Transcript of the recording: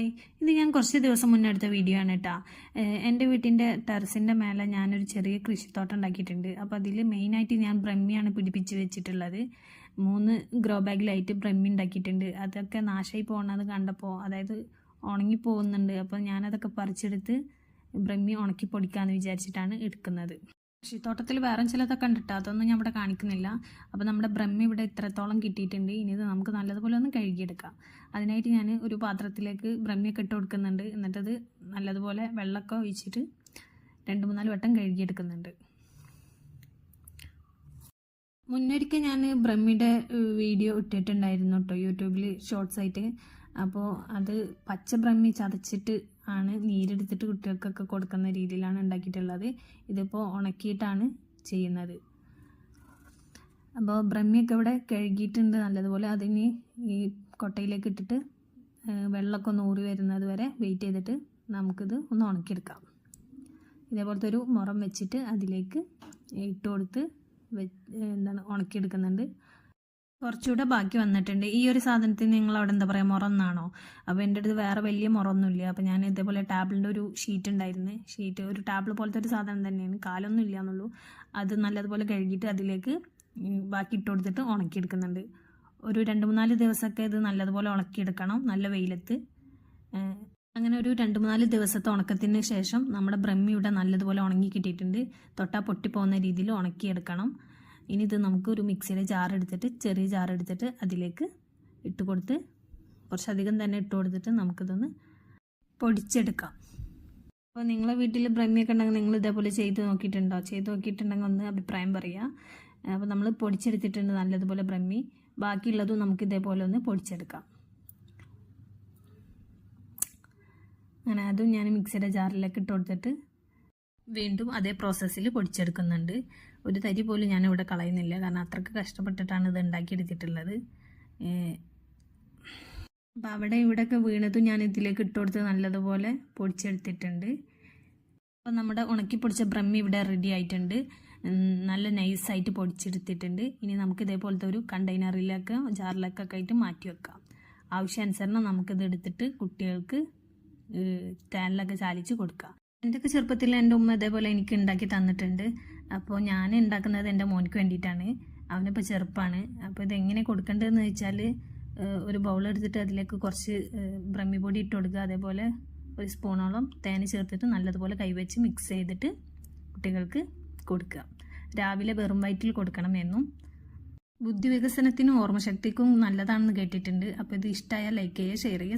Hi ഇത് ഞാൻ കുറച്ച് ദിവസം മുന്നേ എടുത്ത വീഡിയോ ആണ് കേട്ടോ എന്റെ വീട്ടിന്റെ ടെറസിന്റെ മേലെ ഞാനൊരു ചെറിയ കൃഷിത്തോട്ടം ഉണ്ടാക്കിയിട്ടുണ്ട്. അപ്പോൾ അതിൽ മെയിനായിട്ട് ഞാൻ ബ്രഹ്മിയാണ് പിടിപ്പിച്ച് വെച്ചിട്ടുള്ളത്. മൂന്ന് ഗ്രോ ബാഗിലായിട്ട് ബ്രഹ്മി ഉണ്ടാക്കിയിട്ടുണ്ട്. അതൊക്കെ നാശമായി പോകുന്നത് കണ്ടപ്പോൾ അതായത് ഉണങ്ങി പോകുന്നുണ്ട്. അപ്പോൾ ഞാനതൊക്കെ പറിച്ചെടുത്ത് ബ്രഹ്മി ഉണക്കി പൊടിക്കാമെന്ന് വിചാരിച്ചിട്ടാണ് എടുക്കുന്നത്. കൃഷിത്തോട്ടത്തിൽ വേറെ ചിലതൊക്കെ ഉണ്ട് കേട്ടോ അതൊന്നും ഞാൻ ഇവിടെ കാണിക്കുന്നില്ല. അപ്പോൾ നമ്മുടെ ബ്രഹ്മ ഇവിടെ ഇത്രത്തോളം കിട്ടിയിട്ടുണ്ട്. ഇനി ഇത് നമുക്ക് നല്ലതുപോലെ ഒന്ന് കഴുകിയെടുക്കാം. അതിനായിട്ട് ഞാൻ ഒരു പാത്രത്തിലേക്ക് ബ്രഹ്മിയൊക്കെ ഇട്ട് കൊടുക്കുന്നുണ്ട്. എന്നിട്ടത് നല്ലതുപോലെ വെള്ളമൊക്കെ ഒഴിച്ചിട്ട് രണ്ട് മൂന്നാൽ വട്ടം കഴുകിയെടുക്കുന്നുണ്ട്. മുന്നൊരിക്കൽ ഞാൻ ബ്രഹ്മിയുടെ വീഡിയോ ഇട്ടിട്ടുണ്ടായിരുന്നു കേട്ടോ. യൂട്യൂബിൽ ഷോർട്സ് ആയിട്ട്. അപ്പോൾ അത് പച്ച ബ്രഹ്മി ചതച്ചിട്ട് ആണ് നീരെടുത്തിട്ട് കുട്ടികൾക്കൊക്കെ കൊടുക്കുന്ന രീതിയിലാണ് ഉണ്ടാക്കിയിട്ടുള്ളത്. ഇതിപ്പോൾ ഉണക്കിയിട്ടാണ് ചെയ്യുന്നത്. അപ്പോൾ ബ്രഹ്മിയൊക്കെ ഇവിടെ കഴുകിയിട്ടുണ്ട്. നല്ലതുപോലെ അതിന് ഈ കൊട്ടയിലേക്ക് ഇട്ടിട്ട് വെള്ളമൊക്കെ ഒന്ന് ഊറി വരുന്നത് വരെ വെയിറ്റ് ചെയ്തിട്ട് നമുക്കിത് ഒന്ന് ഉണക്കിയെടുക്കാം. ഇതേപോലത്തെ ഒരു മുറം വെച്ചിട്ട് അതിലേക്ക് ഇട്ട് കൊടുത്ത് എന്താണ് ഉണക്കിയെടുക്കുന്നുണ്ട്. കുറച്ചുകൂടെ ബാക്കി വന്നിട്ടുണ്ട്. ഈ ഒരു സാധനത്തിന് നിങ്ങൾ അവിടെ എന്താ പറയുക മുറന്നാണോ? അപ്പോൾ എന്റെ അടുത്ത് വേറെ വലിയ മുറൊന്നുമില്ല. അപ്പോൾ ഞാൻ ഇതേപോലെ ടാബിളിന്റെ ഒരു ഷീറ്റ് ഉണ്ടായിരുന്നു. ഷീറ്റ് ഒരു ടാബിൾ പോലത്തെ ഒരു സാധനം തന്നെയാണ്. കാലൊന്നും ഇല്ല എന്നുള്ളൂ അത് നല്ലതുപോലെ കഴുകിയിട്ട് അതിലേക്ക് ബാക്കി ഇട്ട് കൊടുത്തിട്ട് ഉണക്കിയെടുക്കുന്നുണ്ട്. ഒരു രണ്ട് മൂന്നാൽ ദിവസമൊക്കെ ഇത് നല്ലതുപോലെ ഉണക്കിയെടുക്കണം. നല്ല വെയിലത്ത്. അങ്ങനെ ഒരു രണ്ട് മൂന്നാൽ ദിവസത്തെ ഉണക്കത്തിന് ശേഷം നമ്മുടെ ബ്രഹ്മിയുടെ നല്ലതുപോലെ ഉണങ്ങി കിട്ടിയിട്ടുണ്ട്. തൊട്ടാ പൊട്ടിപ്പോകുന്ന രീതിയിൽ ഉണക്കിയെടുക്കണം. ഇനി ഇത് നമുക്ക് ഒരു മിക്സിയുടെ ജാർ എടുത്തിട്ട് ചെറിയ ജാർ എടുത്തിട്ട് അതിലേക്ക് ഇട്ട് കൊടുത്ത് കുറച്ചധികം തന്നെ ഇട്ട് കൊടുത്തിട്ട് നമുക്കിതൊന്ന് പൊടിച്ചെടുക്കാം. അപ്പോൾ നിങ്ങളെ വീട്ടിൽ ബ്രഹ്മിയൊക്കെ ഉണ്ടെങ്കിൽ നിങ്ങൾ ഇതേപോലെ ചെയ്ത് നോക്കിയിട്ടുണ്ടോ? ചെയ്ത് നോക്കിയിട്ടുണ്ടെങ്കിൽ ഒന്ന് അഭിപ്രായം പറയുക അപ്പോൾ നമ്മൾ പൊടിച്ചെടുത്തിട്ടുണ്ട് നല്ലതുപോലെ ബ്രഹ്മി ബാക്കിയുള്ളതും നമുക്ക് ഇതേപോലെ ഒന്ന് പൊടിച്ചെടുക്കാം. അങ്ങനെ അതും ഞാൻ മിക്സിയുടെ ജാറിലേക്ക് ഇട്ട് കൊടുത്തിട്ട് വീണ്ടും അതേ പ്രോസസ്സിൽ പൊടിച്ചെടുക്കുന്നുണ്ട്. ഒരു തരി പോലും ഞാൻ ഇവിടെ കളയുന്നില്ല. കാരണം അത്രയ്ക്ക് കഷ്ടപ്പെട്ടിട്ടാണ് ഇത് ഉണ്ടാക്കിയെടുത്തിട്ടുള്ളത്. അപ്പോൾ അവിടെ ഇവിടെയൊക്കെ വീണതും ഞാൻ ഇതിലേക്ക് ഇട്ടുകൊടുത്ത് നല്ലതുപോലെ പൊടിച്ചെടുത്തിട്ടുണ്ട്. അപ്പോൾ നമ്മുടെ ഉണക്കി പൊടിച്ച ബ്രഹ്മി ഇവിടെ റെഡി ആയിട്ടുണ്ട്. നല്ല നൈസായിട്ട് പൊടിച്ചെടുത്തിട്ടുണ്ട്. ഇനി നമുക്ക് ഇതേപോലത്തെ ഒരു കണ്ടെയ്നറിലൊക്കെ ജാറിലൊക്കെ ആയിട്ട് മാറ്റി വെക്കാം. ആവശ്യാനുസരണം നമുക്കിത് എടുത്തിട്ട് കുട്ടികൾക്ക് തേനിലൊക്കെ ചാലിച്ച് കൊടുക്കാം. എന്റെയൊക്കെ ചെറുപ്പത്തിൽ എന്റെ ഉമ്മ ഇതേപോലെ എനിക്ക് ഉണ്ടാക്കി തന്നിട്ടുണ്ട്. അപ്പോൾ ഞാൻ ഉണ്ടാക്കുന്നത് എന്റെ മോനിക്ക് വേണ്ടിയിട്ടാണ്. അവനിപ്പോൾ ചെറുപ്പമാണ് അപ്പോൾ ഇതെങ്ങനെ കൊടുക്കേണ്ടതെന്ന് വെച്ചാൽ ഒരു ബൗൾ എടുത്തിട്ട് അതിലേക്ക് കുറച്ച് ബ്രഹ്മി പൊടി ഇട്ട് കൊടുക്കുക. അതേപോലെ ഒരു സ്പൂണോളം തേൻ ചേർത്തിട്ട് നല്ലതുപോലെ കൈവച്ച് മിക്സ് ചെയ്തിട്ട് കുട്ടികൾക്ക് കൊടുക്കുക. രാവിലെ വെറും വയറ്റിൽ കൊടുക്കണം എന്നും. ബുദ്ധി വികസനത്തിനും ഓർമ്മശക്തിക്കും നല്ലതാണെന്ന് കേട്ടിട്ടുണ്ട്. അപ്പോൾ ഇത് ഇഷ്ടമായാൽ ലൈക്ക് ചെയ്യുക ഷെയർ ചെയ്യുക.